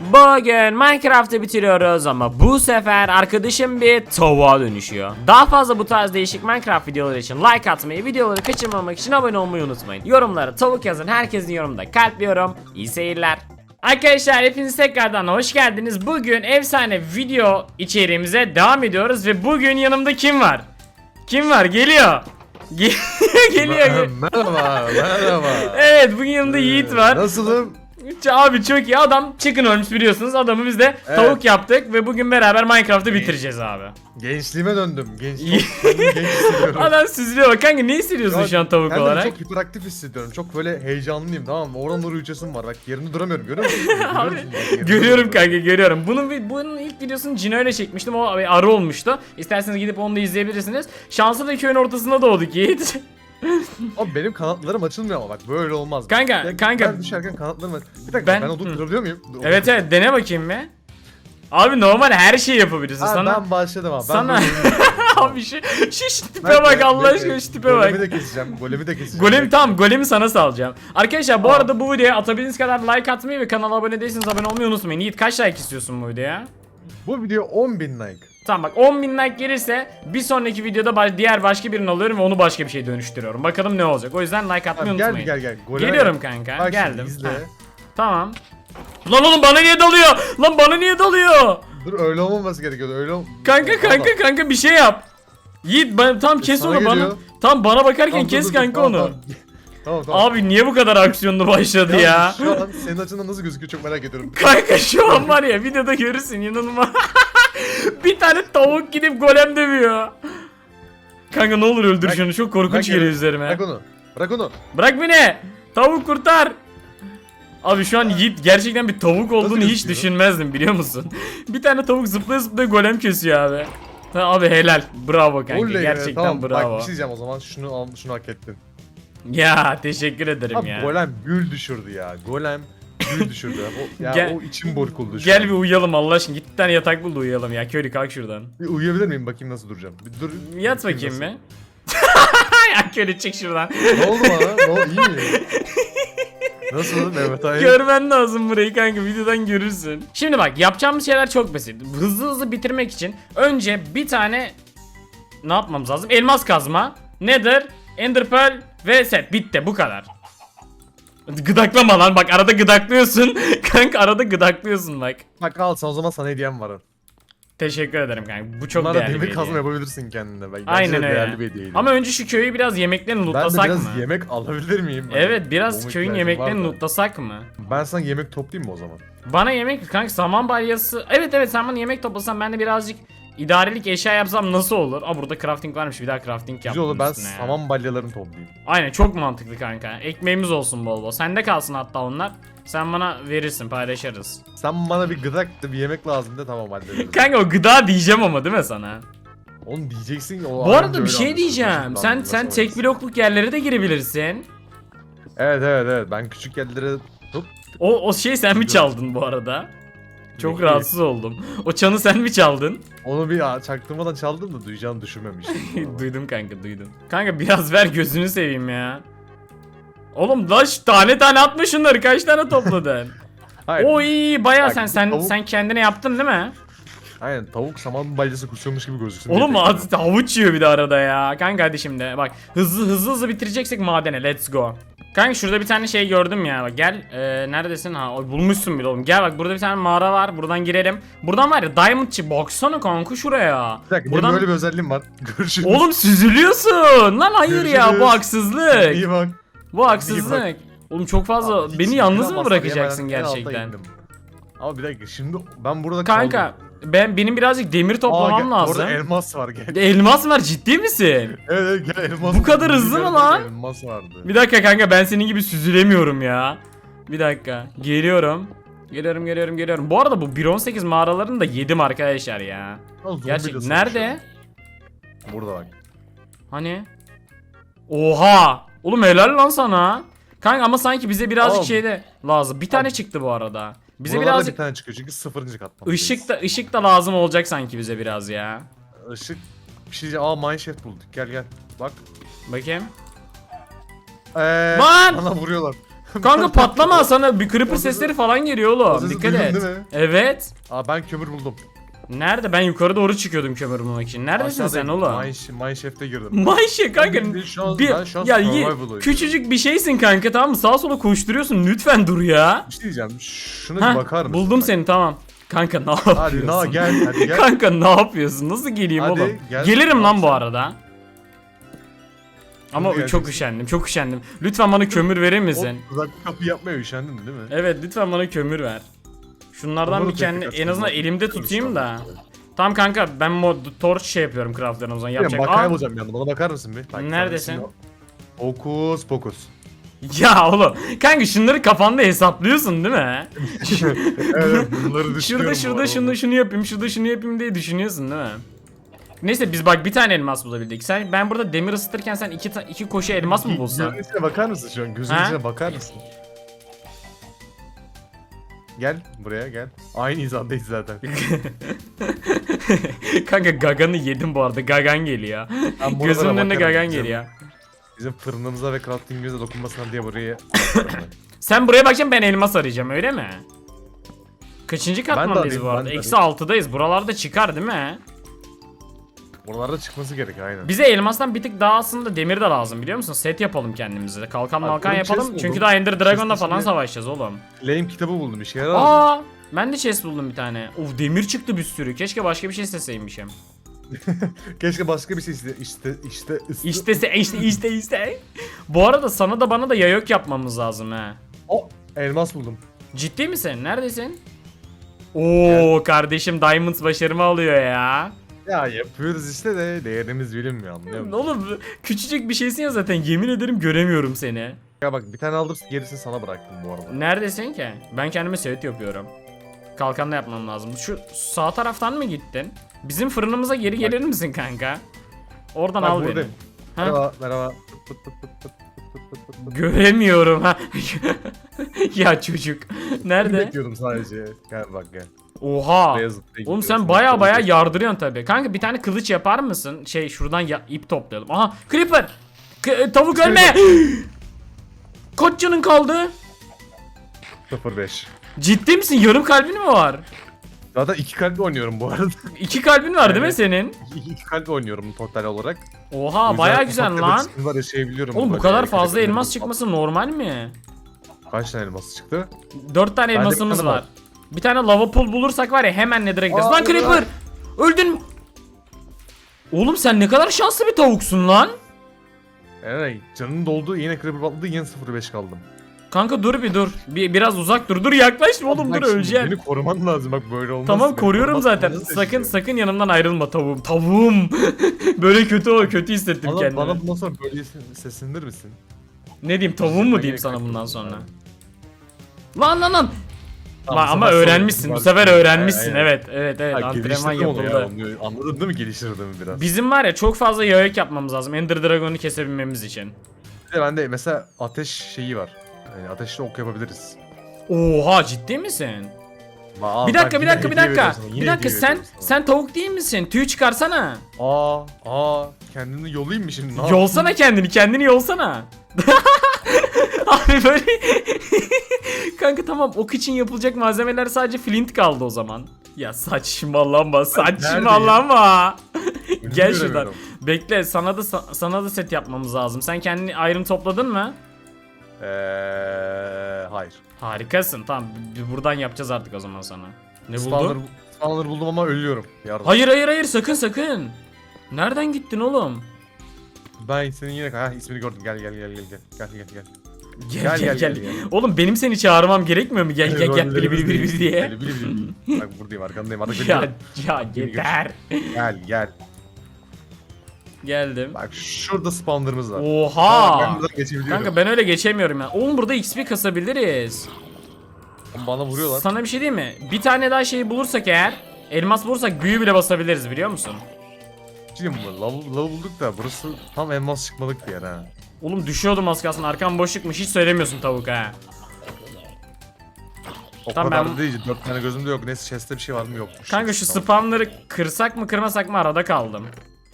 Bugün Minecraft'ı bitiriyoruz ama bu sefer arkadaşım bir tavuğa dönüşüyor. Daha fazla bu tarz değişik Minecraft videoları için like atmayı, videoları kaçırmamak için abone olmayı unutmayın. Yorumlara tavuk yazın, herkesin yorumda kalpliyorum. İyi seyirler. Arkadaşlar hepiniz tekrardan hoş geldiniz. Bugün efsane video içeriğimize devam ediyoruz ve bugün yanımda kim var? Kim var? Geliyor. Ge- geliyor. geliyor. merhaba, merhaba. Evet bugün yanımda Yiğit var. Nasılım? Abi çok iyi adam chicken ölmüş biliyorsunuz adamı biz de Evet. tavuk yaptık ve bugün beraber Minecraft'ı bitireceğiz abi. Gençliğime döndüm. Genç, İyi. çok kendimi genç hissediyorum. Adam süzülüyor bak kanka ne hissediyorsun şu an tavuk kendimi olarak? çok hiperaktif hissediyorum. Çok böyle heyecanlıyım tamam mı? Oradan oraya uçasım var. Bak yerimde duramıyorum. Görüyor musun? Abi, Görüyor musun? Bak, yerimde Görüyorum duramıyorum. kanka görüyorum. Bunun bir- bunun ilk videosunu Cino ile çekmiştim. O arı olmuştu. İsterseniz gidip onu da izleyebilirsiniz. Şanslı da köyün ortasında doğduk Yiğit. Abi benim kanatlarım açılmıyor ama bak böyle olmaz. Kanka, Ben- kanka. Ben düşerken kanatlarım Bir dakika Ben- ben, odun kırabiliyor muyum? Dur, evet evet dene bakayım bir. Abi normal her şeyi yapabilirsin. Abi sana ben başladım abi. Sana abi şu, şu, tipe Ben- bak Allah aşkına şu tipe bak. Golemi de keseceğim. Golemi de keseceğim. Golem tamam golemi sana salacağım. Arkadaşlar bu Tamam. arada bu videoya atabildiğiniz kadar like atmayı ve kanala abone değilseniz abone olmayı unutmayın. Yiğit kaç like istiyorsun bu videoya? Bu video 10.000 like. Tamam bak 10.000 like gelirse bir sonraki videoda ba- diğer başka birini alıyorum ve onu başka bir şeye dönüştürüyorum. Bakalım ne olacak. O yüzden like atmayı Tamam, gel unutmayın. gel gel. Goleme Geliyorum gel. kanka. Bak Geldim. izle. Ha, Tamam. Lan oğlum bana niye dalıyor? Lan bana niye dalıyor? Dur öyle olmaması gerekiyordu. Öyle ol- Kanka Valla. kanka kanka bir şey yap. Yiğit ben tam kes E, sana onu bana. geliyor. Tam bana bakarken Tamam, kes dur, dur, kanka tamam, onu. Tamam tamam. tamam. Abi niye bu kadar aksiyonlu başladı ya? Şu an senin açından nasıl gözüküyor çok merak ediyorum. Kanka şu an var ya videoda görürsün inanılmaz. bir tane tavuk gidip golem dövüyor. Kanka ne olur öldür Bırak- şunu çok korkunç bırak geliyor yere- üzerime. Bırak onu. Bırak onu. Bırak beni. Tavuk kurtar. Abi şu an Yiğit gerçekten bir tavuk olduğunu hiç gözüküyor? düşünmezdim biliyor musun? bir tane tavuk zıplaya zıplaya golem kesiyor abi. Ha, abi helal. Bravo kanka. Oley be, gerçekten tamam, bravo. Bak bir şey diyeceğim o zaman şunu al şunu hak ettin. Ya teşekkür ederim Abi ya. golem gül düşürdü ya. Golem gül düşürdü. O, ya Gel- o içim burkuldu şu Gel an. bir uyuyalım Allah aşkına. Git bir tane yatak bul da uyuyalım ya. Köylü kalk şuradan. Bir uyuyabilir miyim bakayım nasıl duracağım. Bir dur. Yat bakayım bakayım bir. ya köylü çık şuradan. Ne oldu bana? Ne oldu? İyi mi? Nasıl Mehmet Ali? Görmen lazım burayı kanka videodan görürsün. Şimdi bak yapacağımız şeyler çok basit. Hızlı hızlı bitirmek için önce bir tane ne yapmamız lazım? Elmas kazma, Nether, Ender Pearl ve set. Bitti bu kadar. Gıdaklama lan bak arada gıdaklıyorsun. kanka arada gıdaklıyorsun bak. Bak al sen o zaman sana hediyem var. Teşekkür ederim kanka. Bu çok Bunlarla değerli bir demir kazma hediye. yapabilirsin kendine. Bak, Aynen öyle. Değerli bir hediyeydi. Ama önce şu köyü biraz yemeklerini ben de lootlasak biraz mı? yemek alabilir miyim? Evet biraz Yemek köyün ihtiyacım yemeklerini var da. lootlasak mı? Ben sana yemek toplayayım mı o zaman? Bana yemek kanka saman balyası. Evet evet sen bana yemek toplasan ben de birazcık idarelik eşya yapsam nasıl olur? Aa burada crafting varmış bir daha crafting Güzel yaptım olur ben üstüne ya. saman balyalarını toplayayım. Aynen çok mantıklı kanka. Ekmeğimiz olsun bol bol. Sende kalsın hatta onlar. Sen bana verirsin paylaşırız. Sen bana bir gıdak da bir yemek lazım de tamam hallederiz. Kanka o gıda diyeceğim ama değil mi sana? Onu diyeceksin o Bu arada bir şey diyeceğim. Sen sen tek blokluk yerlere de girebilirsin. Evet evet evet ben küçük yerlere hop O o şey sen mi çaldın bu arada? Çok rahatsız oldum. O çanı sen mi çaldın? onu bir aa, çaktırmadan çaldım da duyacağını düşünmemiştim. duydum kanka duydum. Kanka biraz ver gözünü seveyim ya. Oğlum da şu tane tane atma şunları kaç tane topladın? Hayır. o iyi iyi baya Bak, sen sen tavuk- sen kendine yaptın değil mi? Aynen tavuk saman balyası kusuyormuş gibi gözüksün. Oğlum diye az havuç yiyor bir de arada ya. Kanka hadi şimdi bak hızlı hızlı hızlı bitireceksek madene let's go. Kanka şurada bir tane şey gördüm ya bak gel Ee, neredesin ha bulmuşsun bile oğlum gel bak burada bir tane mağara var buradan girelim Buradan var ya diamond chip baksana kanka şuraya Bir dakika Buradan benim böyle bir özelliğim var. Görüşürüz. Oğlum süzülüyorsun lan hayır ya Görüşürüz. bu haksızlık İyi bak. Bu haksızlık. Oğlum çok fazla Hiç beni yalnız mı bırakacaksın hemen en alta gerçekten? Ama bir dakika şimdi ben burada Kanka kaldım. ben benim birazcık demir toplamam gel, lazım. Orada elmas var gel. Elmas var ciddi misin? Evet evet gel elmas. Bu kadar hızlı mı lan? Elmas vardı. Bir dakika kanka ben senin gibi süzülemiyorum ya. Bir dakika geliyorum. Geliyorum geliyorum geliyorum. Bu arada bu 1.18 mağaralarını da yedim arkadaşlar ya. Gerçek nerede? Burada bak. Hani? Oha! Oğlum helal lan sana. Kanka ama sanki bize birazcık Oğlum. şeyde lazım. Bir tane çıktı bu arada. Bize Buralarda birazcık bir tane çıkıyor çünkü sıfırıncı katman. ışık da ışık da lazım olacak sanki bize biraz ya. Işık bir şey diyeceğim. Aa mineshaft bulduk. Gel gel. Bak. Bakayım. Eee Lan! Bana vuruyorlar. Kanka patlama sana bir creeper sesleri falan geliyor oğlum. Dikkat duydun et. değil mi? Evet. Aa ben kömür buldum. Nerede? Ben yukarı doğru çıkıyordum kömür bulmak için. Neredesin sen Aşağıdayım. oğlum? Mine, Mineshaft'e girdim. Manşe kanka. Ben şu an- bir, ben şu an ya oynuyorum. küçücük bir şeysin kanka tamam mı? Sağa sola koşturuyorsun. Lütfen dur ya. Bir şey diyeceğim. Şuna Heh, bir bakar mısın? buldum Bak. seni tamam. Kanka ne yapıyorsun? Hadi na gel hadi gel. Kanka ne yapıyorsun? Nasıl geleyim Hadi, oğlum? gel. Gelirim lan bu Sen- arada. Ama çok geleceksin. üşendim, çok üşendim. Lütfen bana kömür verir misin? O kapı yapmaya üşendin değil mi? Evet, lütfen bana kömür ver. Şunlardan bir da kendi en azından elimde tutayım da. Tamam kanka ben mod torch şey yapıyorum craftlarım o zaman Yapacak. yapacak. Bak Aa, kaybolacağım yanına bana bakar mısın bir? Bak, Neredesin? sen- Okus pokus. ya oğlum kanka şunları kafanda hesaplıyorsun değil mi? evet bunları şurada düşünüyorum bu şurada arada. şunu şunu yapayım, şurada şunu yapayım diye düşünüyorsun değil mi? Neyse biz bak bir tane elmas bulabildik. Sen ben burada demir ısıtırken sen iki ta- iki koşu elmas mı bulsan? Gözünün içine bakar mısın şu an? Gözünün Ha? içine bakar mısın? Gel buraya gel. Aynı hizadayız zaten. Kanka Gagan'ı yedim bu arada. Gagan geliyor. Ben buralara Gözümün önüne bakarım. Gagan Bizim- geliyor. Bizim fırınımıza ve craftingimize dokunmasınlar diye buraya Sen buraya bakacaksın ben elmas arayacağım öyle mi? Kaçıncı de katmandayız arayayım, bu ben arada? de Eksi altıdayız. Buralarda çıkar değil mi? Buralarda çıkması gerek aynen. Bize elmastan bir tık daha aslında demir de lazım biliyor musun? Set yapalım kendimize. Kalkan malkan bunun yapalım. Çünkü daha Ender Dragon'la falan savaşacağız oğlum. Flame kitabı buldum işe yarar mı? Aa! Ben de chest buldum bir tane. Of demir çıktı bir sürü. Keşke başka bir şey isteseymişim. Keşke başka bir şey iste işte işte ıstı- İşte se- işte işte işte. Bu arada sana da bana da yayok yapmamız lazım ha. O elmas buldum. Ciddi misin? Neredesin? Oo kardeşim Diamonds başarımı alıyor ya. Ya yapıyoruz işte de değerimiz bilinmiyor anlıyor musun? Oğlum küçücük bir şeysin ya zaten yemin ederim göremiyorum seni. Ya bak bir tane aldım gerisini sana bıraktım bu arada. Neredesin ki? Ben kendime sevit yapıyorum. Kalkanla yapmam lazım. Şu sağ taraftan mı gittin? Bizim fırınımıza geri bak. gelir misin kanka? Oradan bak, al buradayım. beni. Ha? Merhaba merhaba. Göremiyorum ha. ya çocuk. Nerede? Bekliyordum sadece. Gel bak gel. Oha. Zıplaya Oğlum sen baya baya yardırıyorsun tabi. Kanka bir tane kılıç yapar mısın? Şey şuradan ya- ip toplayalım. Aha creeper. K- e, tavuk ölme. Kaç canın kaldı? 05. Ciddi misin? Yarım kalbin mi var? Zaten iki kalple oynuyorum bu arada. İki kalbin var değil mi senin? iki, iki kalple oynuyorum total olarak. Oha baya güzel ufak lan. sıkıntılar yaşayabiliyorum. Oğlum bu Böyle kadar fazla elmas çıkması normal mi? Kaç tane elmas çıktı? Dört tane Bende bir elmasımız tane var. var. Bir tane lava pool bulursak var ya hemen nether'a gideriz. Aa, Lan creeper! Öldün mü? Oğlum sen ne kadar şanslı bir tavuksun lan. Evet canın doldu yine creeper patladı yine 05 kaldım. Kanka dur bir dur. Bir, biraz uzak dur. Dur yaklaşma oğlum Bak dur öleceksin. Beni koruman lazım bak böyle olmaz. Tamam koruyorum zaten. Sakın sakın yanımdan ayrılma tavuğum. Tavuğum. Böyle kötü o kötü hissettim Bana, kendimi. bana bundan sonra böyle seslenir misin? Ne diyeyim tavuğum mu diyeyim sana bundan sonra? Lan lan lan. Ama- ama öğrenmişsin. Bu sefer öğrenmişsin. Aynen. Evet evet evet. Ha, Antrenman geliştirdim onu ya, yapıldı. onu Anladın değil mi geliştirdim biraz. Bizim var ya çok fazla yayık yapmamız lazım. Ender Dragon'u kesebilmemiz için. Bir de bende mesela ateş şeyi var. Yani ateşle ok yapabiliriz. Oha ciddi misin? Aa, bir bak dakika bir yine dakika bir hediye dakika. yine Bir dakika hediye sen sana. sen tavuk değil misin? Tüy çıkarsana. Aa, aa kendini yolayım mı şimdi? Ne yapayım? Yolsana kendini, kendini yolsana. Abi böyle Kanka tamam ok için yapılacak malzemeler sadece flint kaldı o zaman. Ya saçmalama, saçmalama. Gel şuradan. Bekle, sana da sana da set yapmamız lazım. Sen kendini iron topladın mı? Eee hayır. Harikasın. Tamam, buradan yapacağız artık o zaman sana. Ne Spawner, buldun? spawner buldum ama ölüyorum. Yardım. Hayır hayır hayır sakın sakın. Nereden gittin oğlum? Ben senin yine ha ismini gördüm. Gel gel gel gel gel. Gel gel gel. Gel gel gel. Oğlum benim seni çağırmam gerekmiyor mu? Gel gel gel bili bili bili bili diye. Bili bili bili. Bak buradayım arkandayım. Artık Ya ya yeter. Gel gel. Geldim. Bak şurada spawnerımız var. Ben Oha. buradan geçebiliyorum. Kanka ben öyle geçemiyorum ya. Oğlum burada XP kasabiliriz. Bana vuruyorlar. Sana bir şey diyeyim mi? Bir tane daha şey bulursak eğer elmas bulursak büyü bile basabiliriz biliyor musun? Şimdi bu lav, lav bulduk da burası tam elmas çıkmalık bir yer ha. Oğlum düşüyordum az kalsın arkam boşlukmuş hiç söylemiyorsun tavuk ha. O Tamam, kadar ben- değil. Dört tane gözümde yok. Neyse chest'te bir şey var mı yokmuş. Kanka şu Tamam. spamları kırsak mı kırmasak mı arada kaldım.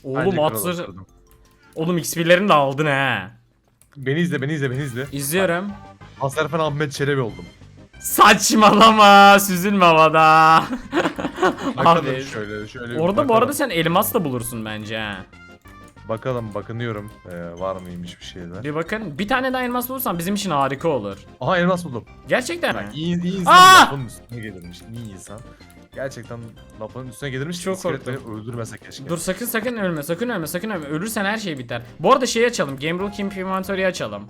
Bence Oğlum kıralım. Oğlum XP'lerini de aldın ha. Beni izle beni izle beni izle. İzliyorum. Efendi Ahmet Çelebi oldum. Saçmalama süzülme havada. Bakalım Abi. şöyle şöyle. bir Orada bu bakalım. arada sen elmas da bulursun bence ha. Bakalım bakınıyorum. Ee, var mıymış bir şeyler. Bir bakın bir tane daha elmas bulursan bizim için harika olur. Aha elmas buldum. Gerçekten mi? Bak iyi, iyi insan Aa! lafın üstüne gelirmiş. İyi insan. Gerçekten lafın üstüne gelirmiş. Çok İskelet korktum. beni öldürmese keşke. Dur sakın sakın ölme sakın ölme sakın ölme. Ölürsen her şey biter. Bu arada şeyi açalım. Game Rule Inventory'i açalım.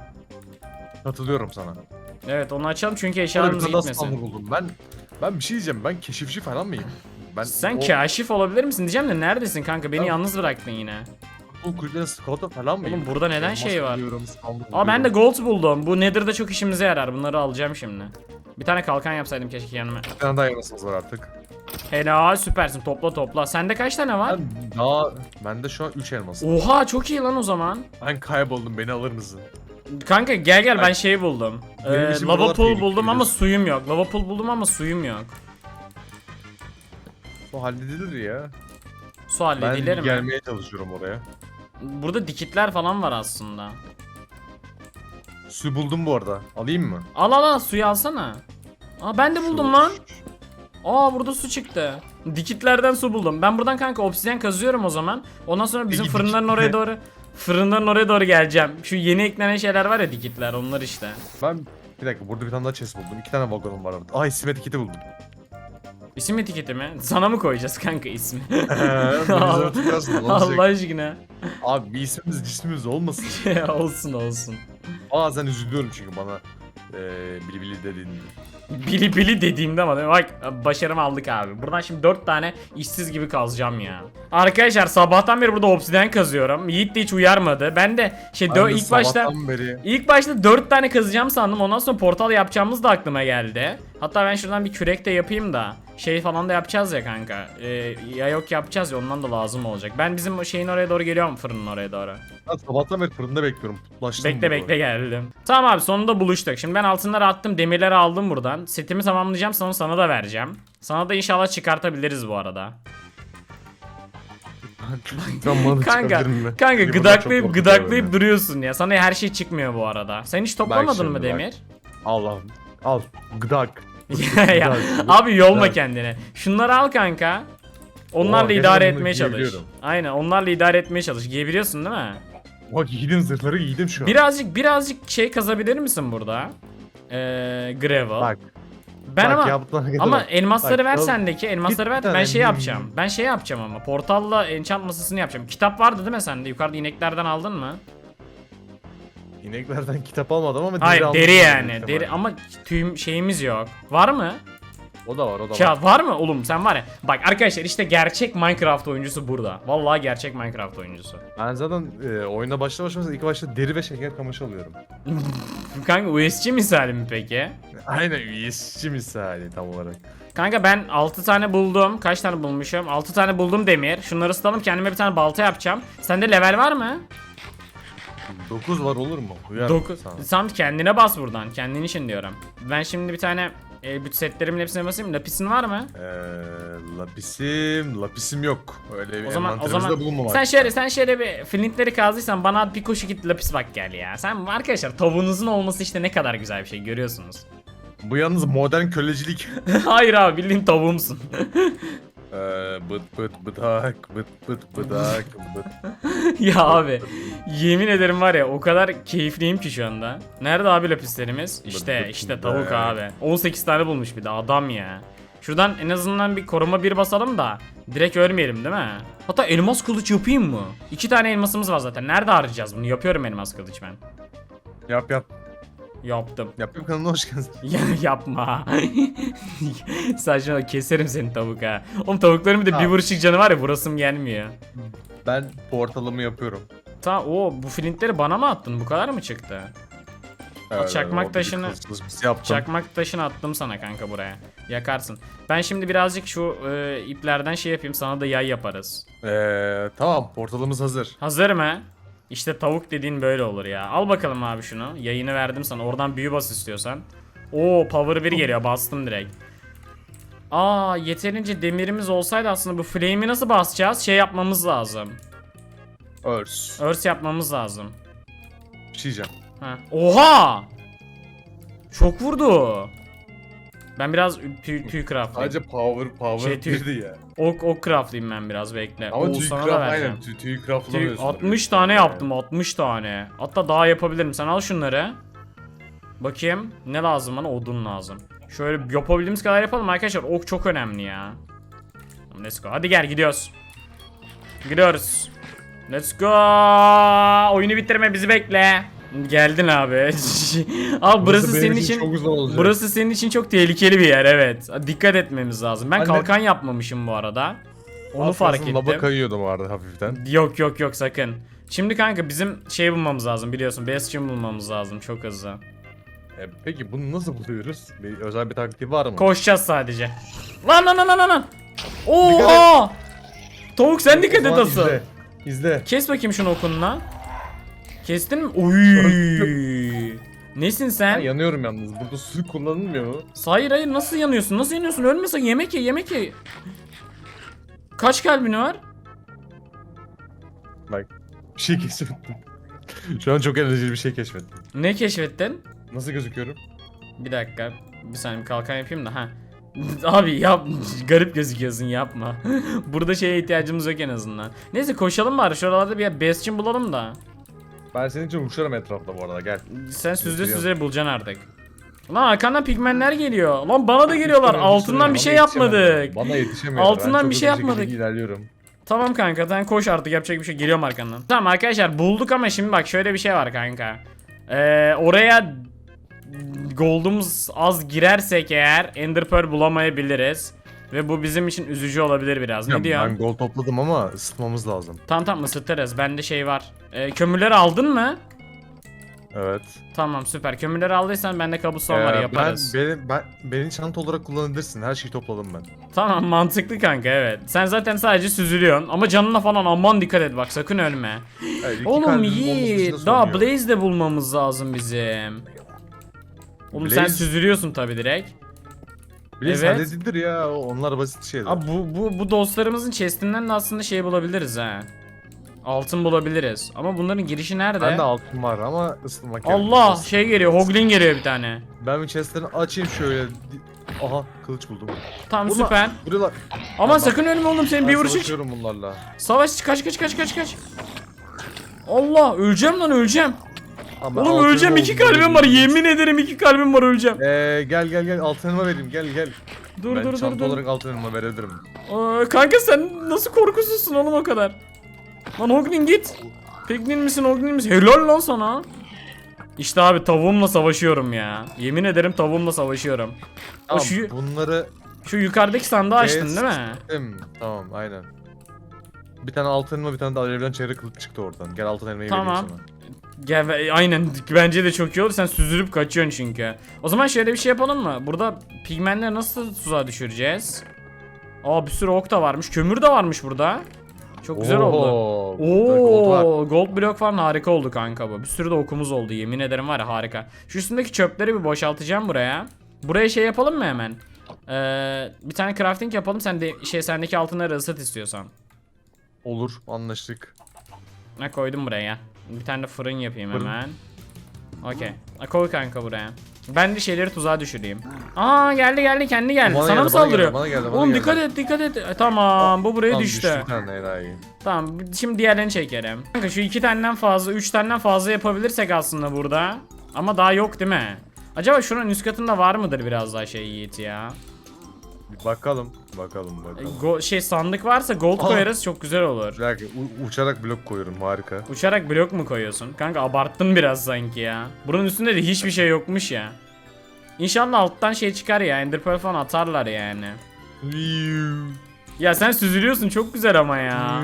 Katılıyorum sana. Evet onu açalım çünkü eşyalarımız tane daha gitmesin. buldum. Ben ben bir şey diyeceğim. Ben keşifçi falan mıyım? Ben Sen o kaşif olabilir misin diyeceğim de neredesin kanka? Beni Ben- yalnız bıraktın yine. Bu kulüplerin scouter falan mıyım? Oğlum burada neden şey var? Aa ben de gold buldum. Bu Nether'da çok işimize yarar. Bunları alacağım şimdi. Bir tane kalkan yapsaydım keşke yanıma. Bir tane daha elmasımız var artık. Helal süpersin. Topla topla. Sende kaç tane var? Ben daha... Bende şu an 3 elmas. Oha çok iyi lan o zaman. Ben kayboldum. Beni alır mısın? Kanka gel gel ben şey buldum. Benim Ee, için lava buralar pool tehlikeli buldum ama biliyorsun. suyum yok. Lava pool buldum ama suyum yok. O halledilir ya. Su Ben halledilir mi? gelmeye çalışıyorum oraya. Burada dikitler falan var aslında. Su buldum bu arada. Alayım mı? Al al al suyu alsana. Aa ben de buldum lan. Aa burada su çıktı. Dikitlerden su buldum. Ben buradan kanka obsidyen kazıyorum o zaman. Ondan sonra bizim Peki fırınların dikit oraya doğru fırınların oraya doğru geleceğim. Şu yeni eklenen şeyler var ya dikitler onlar işte. Ben bir dakika burada bir tane daha chest buldum. İki tane vagonum var orada. Ay simet kiti buldum. İsim etiketi mi? Sana mı koyacağız kanka ismi? Allah, Allah aşkına. Abi bir ismimiz cismimiz olmasın. olsun olsun. Bazen üzülüyorum çünkü bana eee bili bili dediğinde. Bili bili dediğimde ama bak başarımı aldık abi. Buradan şimdi 4 tane işsiz gibi kazacağım ya. Arkadaşlar sabahtan beri burada obsidyen kazıyorum. Yiğit de hiç uyarmadı. Ben de şey dö- ilk başta beri ilk başta 4 tane kazacağım sandım. Ondan sonra portal yapacağımız da aklıma geldi. Hatta ben şuradan bir kürek de yapayım da şey falan da yapacağız ya kanka. Ee, ya yok yapacağız ya ondan da lazım olacak. Ben bizim o şeyin oraya doğru geliyorum fırının oraya doğru. ben sabahtan beri fırında bekliyorum. Putlaştım Bekle bekle geldim. Tamam abi sonunda buluştuk. Şimdi ben altınları attım, demirleri aldım buradan. Setimi tamamlayacağım, sonra sana da vereceğim. Sana da inşallah çıkartabiliriz bu arada. Kanka, kanka çok gıdaklayıp gıdaklayıp duruyorsun ya. Sana her şey çıkmıyor bu arada. Sen hiç toplamadın mı demir? Allah'ım. Al. Gıdak. ya, abi yolma kendine. Şunları al kanka. Onlarla Oha, idare bunu etmeye çalış. giyebiliyorum. Aynen onlarla idare etmeye çalış. Giyebiliyorsun değil mi? Bak giydim zırhları giydim şu an. Birazcık birazcık şey kazabilir misin burada? Ee, gravel. Bak. ben bak ama yaptığına kadar Ama bak. elmasları Bak, ver al. sendeki. Elmasları ver. Ben tane şey yapacağım. Ben şey yapacağım ama. Portalla enchant masasını yapacağım. Kitap vardı değil mi sende? Yukarıda ineklerden aldın mı? İneklerden kitap almadım ama Hayır aldım deri yani. Deri ama tüyüm şeyimiz yok. Var mı? O da var o da var. Kağıt var mı? Oğlum sen var ya. Bak arkadaşlar işte gerçek Minecraft oyuncusu burada. Vallahi gerçek Minecraft oyuncusu. Ben zaten e, oyuna başla başlamaz ilk başta deri ve şeker kamışı alıyorum. Kanka USC misali mi peki? Aynen üyesçi misali tam olarak. Kanka ben 6 tane buldum. Kaç tane bulmuşum? 6 tane buldum demir. Şunları ısıtalım kendime bir tane balta yapacağım. Sende level var mı? 9 var olur mu? Uyar 9. sana. Sam kendine bas buradan. Kendin için diyorum. Ben şimdi bir tane e, bütün setlerimin hepsine basayım. Lapisin var mı? Eee lapisim, lapisim yok. Öyle bir O zaman o zaman bulunmamak. sen şöyle sen şöyle bir flintleri kazdıysan bana at bir koşu git lapis bak gel ya. Sen arkadaşlar tavuğunuzun olması işte ne kadar güzel bir şey görüyorsunuz. Bu yalnız modern kölecilik. Hayır abi bildiğin tavuğumsun. Eee bıt bıt bıdak, bıt bıt bıdak, bıt. ya abi yemin ederim var ya o kadar keyifliyim ki şu anda. Nerede abi lapislerimiz? İşte işte tavuk abi. 18 tane bulmuş bir de adam ya. Şuradan en azından bir koruma bir basalım da direkt ölmeyelim değil mi? Hatta elmas kılıç yapayım mı? İki tane elmasımız var zaten. Nerede harcayacağız bunu? Yapıyorum elmas kılıç ben. Yap yap. Yaptım. Yap kanalına hoş geldin. Ya yapma. Saçma keserim seni tavuk ha. Oğlum tavukların bir de bir Tamam. vuruşluk canı var ya vurasım gelmiyor. Ben portalımı yapıyorum. Tamam o bu flintleri bana mı attın? Bu kadar mı çıktı? Çakmak orada bir taşını- yaptım. Çakmak taşını attım sana kanka buraya. Yakarsın. Ben şimdi birazcık şu e, iplerden şey yapayım sana da yay yaparız. Eee tamam portalımız hazır. Hazır mı? İşte tavuk dediğin böyle olur ya. Al bakalım abi şunu. Yayını verdim sana. Oradan büyü bas istiyorsan. Oo power 1 geliyor. Bastım direkt. Aa yeterince demirimiz olsaydı aslında bu flame'i nasıl basacağız? Şey yapmamız lazım. Örs. Örs yapmamız lazım. Bir şey. Ha. Oha! Çok vurdu. Ben biraz tüy, tüy craftlayayım. Sadece power power Şey, tüy- girdi ya. Ok, ok craftlayayım ben biraz bekle. Ama Oo, tüy sana da craft vereceğim. aynen tüy, tüy Tüy- craftlamıyorsun. 60 tane yaptım 60 tane. Hatta daha yapabilirim. Sen al şunları. Bakayım ne lazım bana? Odun lazım. Şöyle yapabildiğimiz kadar yapalım arkadaşlar. Ok çok önemli ya. Let's go. Hadi gel gidiyoruz. Gidiyoruz. Let's go. Oyunu bitirme bizi bekle. Geldin abi. abi burası, benim senin için çok uzun olacak. burası senin için çok tehlikeli bir yer evet. Dikkat etmemiz lazım. Ben Anne- kalkan yapmamışım bu arada. Onu fark ettim. Lava kayıyordum o arada hafiften. Yok yok yok sakın. Şimdi kanka bizim şey bulmamız lazım biliyorsun. Bastion bulmamız lazım çok hızlı. E, peki bunu nasıl buluyoruz? Bir, özel bir taktiği var mı? Koşacağız sadece. Lan lan lan lan lan, Oha! Tavuk sen dikkat et asıl. İzle. İzle. Kes bakayım şunu okunla. Kestin mi? Nesin Ben sen? yanıyorum yalnız. Burada su kullanılmıyor mu? Hayır hayır nasıl yanıyorsun? Nasıl yanıyorsun? Ölmesen yemek ye yemek ye. Kaç kalbin var? Bak. Bir şey keşfettim. Şu an çok enerjili bir şey keşfettim. Ne keşfettin? Nasıl gözüküyorum? Bir dakika. Bir saniye bir kalkan yapayım da ha. Abi yap garip gözüküyorsun yapma. Burada şeye ihtiyacımız yok en azından. Neyse koşalım bari şuralarda bir bastion bulalım da. Ben senin için uçarım etrafta bu arada gel. Sen Götürüyorum. süzle bulacaksın artık. Lan arkandan pigmenler geliyor. Lan bana da geliyorlar. Altından bir şey yetişemem. yapmadık. Bana yetişemiyor. Altından Ben çok bir şey hızlı şekilde yapmadık. ilerliyorum. Tamam kanka sen koş artık yapacak bir şey geliyorum arkandan. Tamam arkadaşlar bulduk ama şimdi bak şöyle bir şey var kanka. Ee, oraya gold'umuz az girersek eğer Ender Pearl bulamayabiliriz. Ve bu bizim için üzücü olabilir biraz. Ne Ya, diyorsun? Ben gol topladım ama ısıtmamız lazım. Tamam tamam ısıtırız. Bende şey var. Ee, kömürleri aldın mı? Evet. Tamam süper. Kömürleri aldıysan bende kabuston var Ee, yaparız. Ben, beni, ben, beni çanta olarak kullanabilirsin. Her şeyi topladım ben. Tamam mantıklı kanka evet. Sen zaten sadece süzülüyorsun ama canına falan aman dikkat et bak sakın ölme. İki Oğlum kalbim iyi. dışında Daha. Blaze de bulmamız lazım bizim. Oğlum sen Blaze- süzülüyorsun tabi direkt. Blaze Evet. halledilir ya. Onlar basit şeyler. Abi bu, bu, bu dostlarımızın chestinden de aslında şey bulabiliriz ha. Altın bulabiliriz. Ama bunların girişi nerede? Bende altın var ama ısıtmak Allah gerekmez. şey geliyor. Hoglin geliyor bir tane. Ben bir chestlerini açayım şöyle. Aha kılıç buldum. Tamam Vurma. süper. Vuruyorlar. Ama sakın ölme oğlum senin Ben bir vuruş hiç. savaşıyorum bunlarla. Savaş kaç kaç kaç kaç kaç. Allah öleceğim lan öleceğim. Ama Oğlum öleceğim iki kalbim var yemin ederim iki kalbim var öleceğim. Ee, gel gel gel altın elma vereyim gel gel. Dur ben dur dur çanta dur. olarak altın elma verebilirim. Aa, kanka sen nasıl korkusuzsun oğlum o kadar. Lan Hoglin git. Piknin misin Hoglin misin? Helal lan sana. İşte abi tavuğumla savaşıyorum ya. Yemin ederim tavuğumla savaşıyorum. O Tamam şu, bunları şu yukarıdaki sandığı açtın değil mi? Tamam aynen. Bir tane altın elma bir tane de alevden çeyrek kılıç çıktı oradan. Gel altın elmayı Tamam. vereyim sana. Gel ve- aynen bence de çok iyi olur. Sen süzülüp kaçıyorsun çünkü. O zaman şöyle bir şey yapalım mı? Burada pigmenleri nasıl tuzağa düşüreceğiz? Aa bir sürü ok da varmış. Kömür de varmış burada. Çok güzel oldu. Oho, burada gold. Oo, gold block falan harika oldu kanka bu. Bir sürü de okumuz oldu yemin ederim var ya harika. Şu üstündeki çöpleri bir boşaltacağım buraya. Buraya şey yapalım mı hemen? Ee, bir tane crafting yapalım sen de şey sendeki altınları ısıt istiyorsan. Olur anlaştık. Ne koydum buraya. Bir tane de fırın yapayım Fırın. hemen. Okey. Koy kanka buraya. Ben de şeyleri tuzağa düşüreyim. Aa geldi geldi kendi geldi. Bana Sana geldi, mı bana saldırıyor? geldi, bana geldi, bana Oğlum geldi. dikkat et dikkat et. E, tamam bu buraya Tamam, düştü. tane. Tamam şimdi diğerlerini çekelim. Kanka şu iki taneden fazla, üç taneden fazla yapabilirsek aslında burada. Ama daha yok değil mi? Acaba şunun üst katında var mıdır biraz daha şey Yiğit ya? Bir bakalım. Bakalım bakalım. Go- şey sandık varsa gold Aa. koyarız çok güzel olur. Bir dakika u- uçarak blok koyuyorum harika. Uçarak blok mu koyuyorsun? Kanka abarttın biraz sanki ya. Bunun üstünde de hiçbir şey yokmuş ya. İnşallah alttan şey çıkar ya. Ender Pearl falan atarlar yani. Ya sen süzülüyorsun çok güzel ama ya.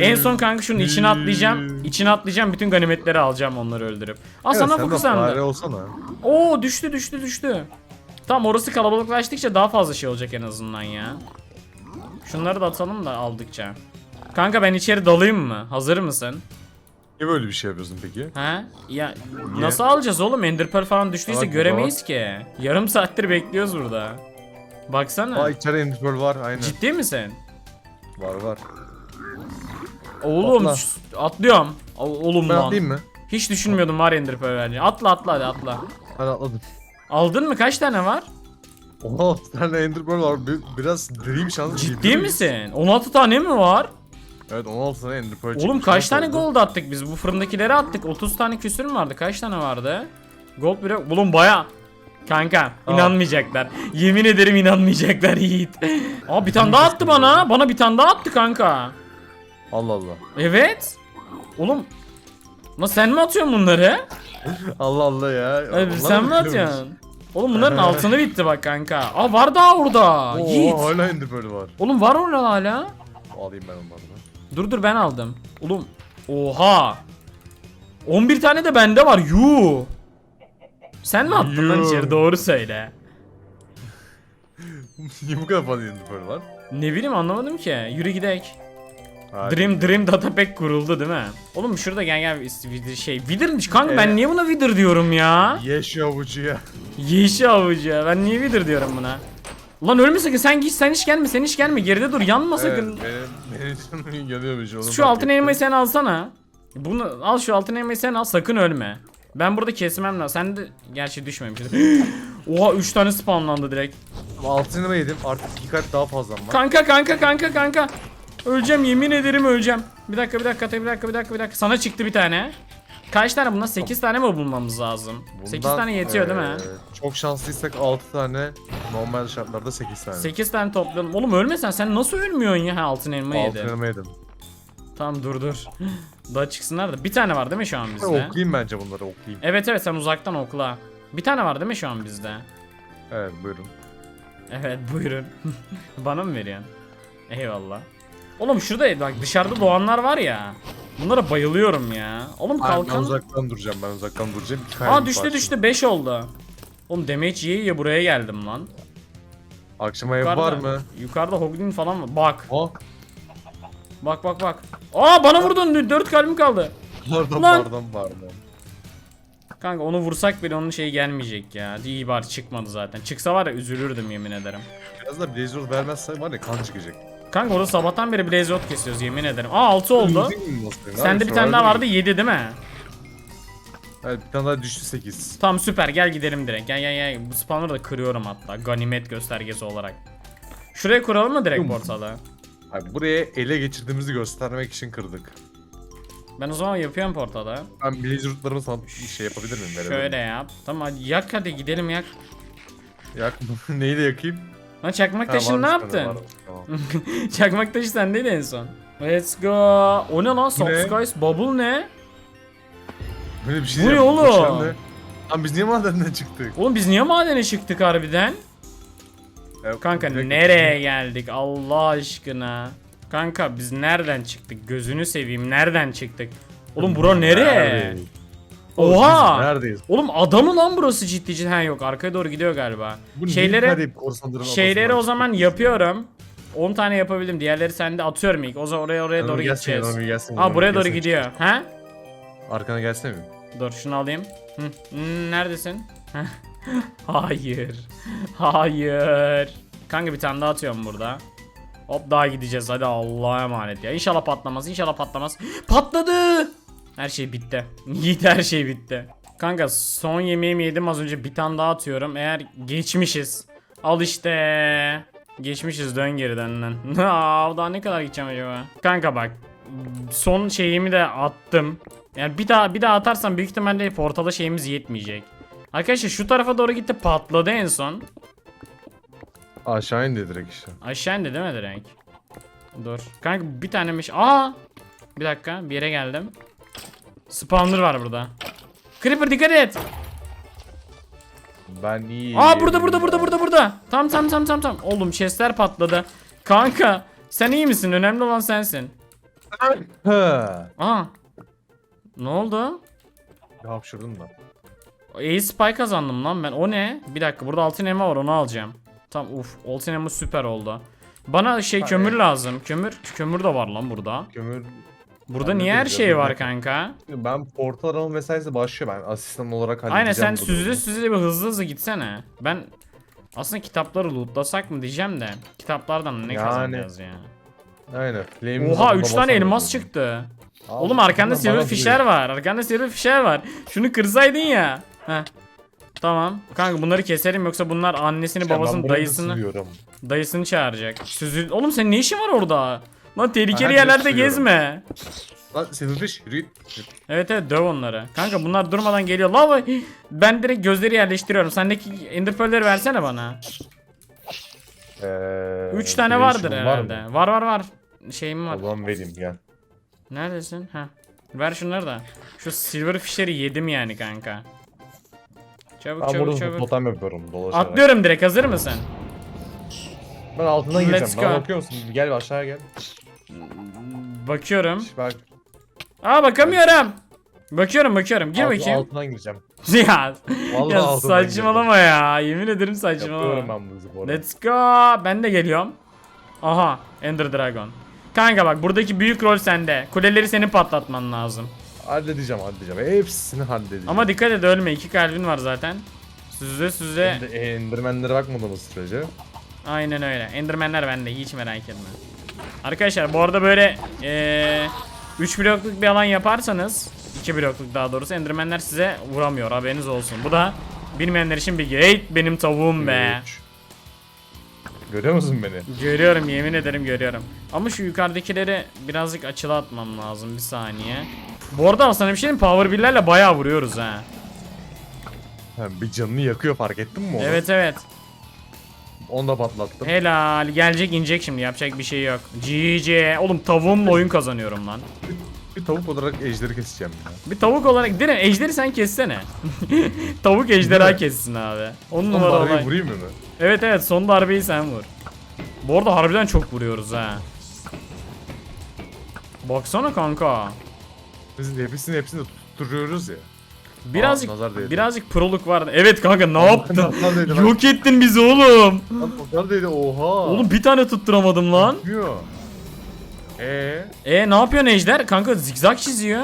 En son kanka şunun içine atlayacağım. İçine atlayacağım bütün ganimetleri alacağım onları öldürüp. Aa sana fokus sandı. olsana. Oo düştü düştü düştü. Tamam orası kalabalıklaştıkça daha fazla şey olacak en azından ya. Şunları da atalım da aldıkça. Kanka ben içeri dalayım mı? Hazır mısın? Niye böyle bir şey yapıyorsun peki? Ha? Ya Niye? nasıl alacağız oğlum? Ender Pearl falan düştüyse Bak, göremeyiz ki. Yarım saattir bekliyoruz burada. Baksana. Aa içeri Ender Pearl var aynen. Ciddi misin? Var var. Oğlum Atla. şşt, atlıyorum. O- Oğlum Ben lan. atlayayım mı? Hiç düşünmüyordum var Ender Pearl. Atla atla hadi atla. Hadi atladım. Aldın mı? Kaç tane var? 16 tane Ender Pearl var. Bir- biraz dream şansı. Ciddi diyebilir misin? 16 tane mi var? Evet 16 tane Ender Pearl Oğlum çıkmış. kaç Nasıl tane oldu? gold attık biz? Bu fırındakileri attık. 30 tane küsür mü vardı? Kaç tane vardı? Gold bile... Oğlum baya... Kanka Aa. inanmayacaklar. Yemin ederim inanmayacaklar Yiğit. Aa bir tane daha attı bana. Bana bir tane daha attı kanka. Allah Allah. Evet. Oğlum. Lan sen mi atıyorsun bunları? Allah Allah ya. Abi, Onlar sen mi atıyorsun? Oğlum bunların altını bitti bak kanka. Aa var daha orada. Oo, Yiğit. hala Pearl var. Oğlum var orada hala. Alayım ben onları. Dur dur ben aldım. Oğlum. Oha. 11 tane de bende var. Yuu. Sen mi attın lan Yuh. içeri? Doğru söyle. Niye bu kadar fazla Pearl var? Ne bileyim anlamadım ki. Yürü gidek. Hadi. Dream Dream Data Pack kuruldu değil mi? Oğlum şurada gel gel şey. Wither kanka ben Evet. niye buna Wither diyorum ya? Yeş yavucu ya. Yeşil avucu ya. Ben niye Wither diyorum buna? Lan ölme sakın sen git sen hiç gelme sen hiç gelme geride dur yanma sakın. Evet, benim, benim canım yanıyormuş onu. Şu altın elmayı sen alsana. Bunu al şu altın elmayı sen al sakın ölme. Ben burada kesmem lazım. Sen de gerçi düşmemişsin. Oha 3 tane spawnlandı direkt. Altın elma yedim artık iki kat daha fazla var. Kanka kanka kanka kanka. Öleceğim yemin ederim öleceğim. Bir dakika bir dakika bir dakika bir dakika bir dakika. Sana çıktı bir tane. Kaç tane bundan 8 tane mi bulmamız lazım? 8 Bundan, tane yetiyor değil mi? eee, Çok şanslıysak 6 tane normal şartlarda 8 tane. 8 tane toplayalım. Oğlum ölmesen sen nasıl ölmüyorsun ya? Ha, altın elma Altın yedi. elma yedim. Tamam dur dur. Daha çıksınlar da. Bir tane var değil mi şu an bizde? Okuyayım bence bunları okuyayım. Evet evet sen uzaktan okla. Bir tane var değil mi şu an bizde? Evet buyurun. Evet buyurun. Bana mı veriyorsun? Eyvallah. Oğlum şurada bak dışarıda doğanlar var ya. Bunlara bayılıyorum ya. Oğlum Ay, Ben kalkan. uzaktan duracağım ben uzaktan duracağım. Aa düştü düştü 5 oldu. Oğlum damage yiye yiye buraya geldim lan. Akşama ev var mı? Yukarıda Hoglin falan var. Bak. Oh. Bak bak bak. Aa bana vurdun 4 kalbim kaldı. Pardon Lan. pardon pardon. Kanka onu vursak bile onun şeyi gelmeyecek ya. İyi bari çıkmadı zaten. Çıksa var ya üzülürdüm yemin ederim. Biraz da Blaze vermezse var ya kan çıkacak. Kanka orada sabahtan beri Blaze Rod kesiyoruz yemin ederim. Aa 6 oldu. Sende bir tane daha vardı 7 değil mi? Evet bir tane daha düştü 8. Tamam süper gel gidelim direkt. Gel gel gel. Bu spawner'ı da kırıyorum hatta. Ganimet göstergesi olarak. Şuraya kuralım mı direkt portalı? Abi buraya ele geçirdiğimizi göstermek için kırdık. Ben o zaman yapıyorum portalı. Ben Blaze Rod'larımı sana bir şey yapabilir miyim? Şöyle yap. Tamam hadi yak hadi gidelim yak. Yak neyi de yakayım? Lan çakmak taşını ne yaptın? çakmak taşı sendeydi en son. Let's go. O ne lan? Soft? Skies Bubble ne? Böyle bir şey Bu ne oğlum? Lan biz niye madenden çıktık? Oğlum biz niye madene çıktık harbiden? Ya, Kanka nereye geldik Allah aşkına? Kanka biz nereden çıktık? Gözünü seveyim nereden çıktık? Oğlum bura nereye? Oha! Neredeyiz? Oğlum adamı lan burası ciddi ciddi. Ha yok arkaya doğru gidiyor galiba. Bu şeyleri şeyleri o zaman yapıyorum. 10 tane yapabildim. Diğerleri sende atıyorum ilk. O zaman oraya oraya Yanıma doğru gelsene, gideceğiz. yanıma gelsene, Aa buraya doğru gelsene. gidiyor. Ha? Arkana gelsene mi? Dur şunu alayım. Hı. Hmm, neredesin? Hayır. Hayır. Kanka bir tane daha atıyorum burada. Hop daha gideceğiz hadi Allah'a emanet ya. İnşallah patlamaz inşallah patlamaz. Patladı. Her şey bitti. Yiğit her şey bitti. Kanka son yemeğimi yedim az önce bir tane daha atıyorum. Eğer geçmişiz. Al işte. Geçmişiz dön geri dön lan. Aa, daha ne kadar gideceğim acaba? Kanka bak. Son şeyimi de attım. Yani bir daha bir daha atarsam büyük ihtimalle portala şeyimiz yetmeyecek. Arkadaşlar şu tarafa doğru gitti patladı en son. Aşağı indi direkt işte. Aşağı indi değil mi direkt? Dur. Kanka bir tanemiş. Aa! Bir dakika bir yere geldim. Spawner var burada. Creeper dikkat et. Ben iyi. Aa burada burada burada burada burada. Tam tam tam tam tam. Oğlum chestler patladı. Kanka sen iyi misin? Önemli olan sensin. Aa. Ne oldu? Bir hapşurdum da. Ace Spy kazandım lan ben. O ne? Bir dakika burada altın elma var onu alacağım. Tam uf altın elma süper oldu. Bana şey kömür lazım. Kömür kömür de var lan burada. Kömür. Burada Ben de niye her şey var kanka? Ben portal arama mesaisi başlıyor. Ben asistan olarak halledeceğim. Aynen sen bu süzüle durumu. süzüle bir hızlı hızlı gitsene. Ben aslında kitapları lootlasak mı diyeceğim de. Kitaplardan ne Yani. kazanacağız ya? Aynen. Flame'in Oha tadına 3 tane basamıyorum. elmas çıktı. Al, Oğlum arkanda bana silver vuruyor. fişer var. Arkanda silver fişer var. Şunu kırsaydın ya. Heh. Tamam. Kanka bunları keselim yoksa bunlar annesini ben babasını dayısını sürüyorum. dayısını çağıracak. Süzül Oğlum senin ne işin var orada? Lan tehlikeli Ben yerlerde sürüyorum. gezme. Lan Silverfish yürü git. Evet evet döv onları. Kanka bunlar durmadan geliyor. Lava ben direkt gözleri yerleştiriyorum. Sendeki ender pearl'leri versene bana. Ee, 3 tane vardır işim herhalde. mı? Var var var. Şeyim var. O zaman vereyim gel. Neredesin? Ha. Ver şunları da. Şu silverfish'leri yedim yani kanka. Çabuk Ben çabuk çabuk. totem yapıyorum dolaşarak. Atlıyorum direkt hazır mısın? Ben altından Let's gireceğim. Bana go. bakıyor musun? Gel aşağıya gel. Bakıyorum. Bak. Aa bakamıyorum. Bakıyorum bakıyorum. Gir alt- bakayım. Altından gireceğim. ya, Vallahi ya altından saçmalama ya. Yemin ederim gireceğim. saçmalama. Yapıyorum ben bu sporu. Let's go. Ben de geliyorum. Aha, Ender Dragon. Kanka bak buradaki büyük rol sende. Kuleleri senin patlatman lazım. Halledeceğim halledeceğim. Hepsini halledeceğim. Ama dikkat et ölme. iki kalbin var zaten. Süzle süzle. Şimdi Enderman'lere bakmadığımız sürece. Aynen öyle. Endermenler bende. Hiç merak etme. Arkadaşlar bu arada böyle eee 3 blokluk bir alan yaparsanız 2 blokluk daha doğrusu Endermenler size vuramıyor. Haberiniz olsun. Bu da bilmeyenler için bilgi. Hey benim tavuğum be. Üç. Görüyor musun beni? Görüyorum yemin ederim görüyorum. Ama şu yukarıdakileri birazcık açıla atmam lazım bir saniye. Bu arada sana bir şey mi? Power Bill'lerle bayağı vuruyoruz ha. Ha, bir canını yakıyor fark ettin mi onu? Evet evet. Onu da patlattım. Helal. Gelecek inecek şimdi yapacak bir şey yok. GG. Oğlum tavuğumla oyun kazanıyorum lan. Bir tavuk olarak ejderi keseceğim ya. Bir tavuk olarak direkt ejderi sen kessene. Tavuk ejderha Değil mi? kessin abi. 10 Oğlum numara darbeyi olay. vurayım mı? Evet evet son darbeyi sen vur. Bu arada harbiden çok vuruyoruz ha. Baksana kanka. Biz hepsini hepsini tutturuyoruz ya. Birazcık nazar değdi. birazcık proluk var. Evet kanka ne yaptın? Nazar değdi lan. Yok ettin bizi oğlum. Lan nazar değdi oha. Oğlum bir tane tutturamadım lan. Yapıyor. Eee? E ne yapıyorsun ejder? Kanka zigzag çiziyor.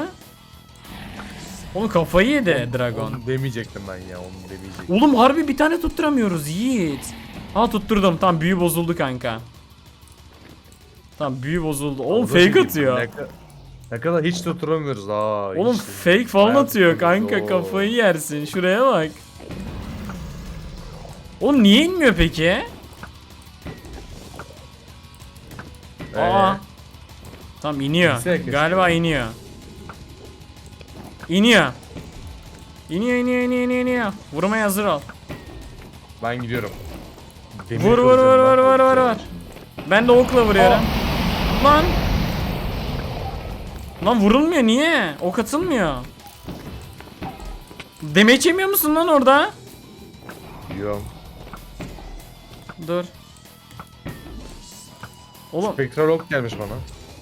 Oğlum kafayı yedi dragon. Onu demeyecektim ben ya onu demeyecektim. Oğlum harbi bir tane tutturamıyoruz Yiğit. Ha tutturdum. Tam büyü bozuldu kanka. Tam büyü bozuldu. Oğlum fake değdi. atıyor. Ne, ka- ne kadar hiç tutturamıyoruz ha. Oğlum hiç. fake falan Bayağı atıyor kanka Oo. kafayı yersin. Şuraya bak. Oğlum niye inmiyor peki? Ee? Aa. Tamam iniyor. Galiba iniyor. İniyor. İniyor iniyor iniyor iniyor iniyor. Vurmaya hazır ol. Ben gidiyorum. Demir Vur, vur, vur, vur, vur, kılıcım. vur. Ben de okla vuruyorum. Lan. Lan vurulmuyor niye? Ok atılmıyor. Demeç yemiyor musun lan orada? Yiyorum. Dur. Oğlum Spektral ok gelmiş bana.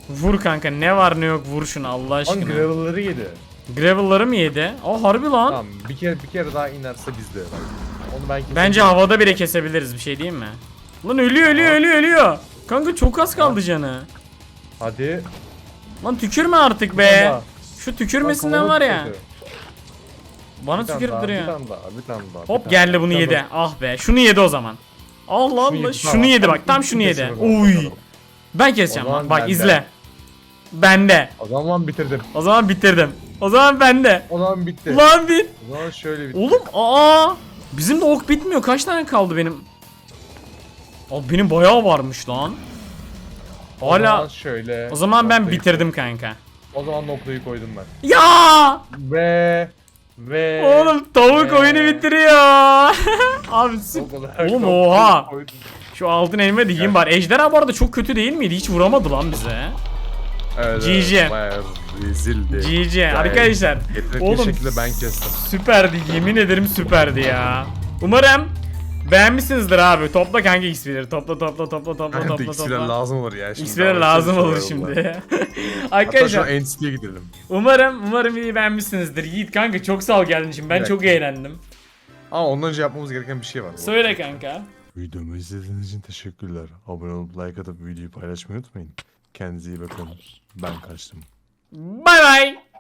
vur kanka ne var ne yok vur şunu Allah Lan aşkına. gravel'ları yedi. Gravel'ları mı yedi? Aa harbi lan. Tamam bir kere bir kere daha inerse bizde. Onu ben kesin. Bence havada bile kesebiliriz bir şey diyeyim mi? Lan ölüyor ölüyor ölüyor ölüyor. Kanka çok az kaldı canı. Hadi. Lan tükürme artık be. Tamam. Şu Lan tükürmesinden var ya. Bana tükürüp duruyor. Bir tane daha, bir tane daha. Hop tane geldi daha, bunu yedi. Ah be. Şunu yedi o zaman. Allah Şunu Allah. yedi, Şunu yedi bak. Tam şunu yedi. Uy. Ben keseceğim O bak. zaman Bak bende. izle. Bende. O zaman bitirdim. O zaman bitirdim. O zaman bende. O zaman bitti. Lan bit. O zaman şöyle bitti. Oğlum aa. Bizim de ok bitmiyor. Kaç tane kaldı benim? Abi benim bayağı varmış lan. O zaman Hala. şöyle. O zaman ben noktayı bitirdim kanka. O zaman noktayı koydum ben. Ya! Ve ve Oğlum tavuk Ee. oyunu bitiriyor. Abi süper. O kadar Oğlum, noktayı oha. koydum. Şu altın elime de yiyeyim bari. Ejderha bu arada çok kötü değil miydi? Hiç vuramadı lan bize. Evet, GG. evet, bayağı rezildi. GG Gayet arkadaşlar. Yetenekli Oğlum şekilde ben kestim. süperdi yemin ederim süperdi ya. Umarım beğenmişsinizdir abi. Topla kanka XP'leri. Topla topla topla topla Kanka topla X'ler topla. lazım olur ya şimdi. XP'ler Daha lazım başka bir olur şey şimdi. Hatta şu arkadaşlar an NCT'ye gidelim. umarım umarım iyi beğenmişsinizdir. Yiğit kanka çok sağ ol geldiğin için. Ben Bir çok dakika. eğlendim. Ama ondan önce yapmamız gereken bir şey var. bu Söyle kanka. Videomu izlediğiniz için teşekkürler. Abone olup like atıp videoyu paylaşmayı unutmayın. Kendinize iyi bakın. Ben kaçtım. Bay bay.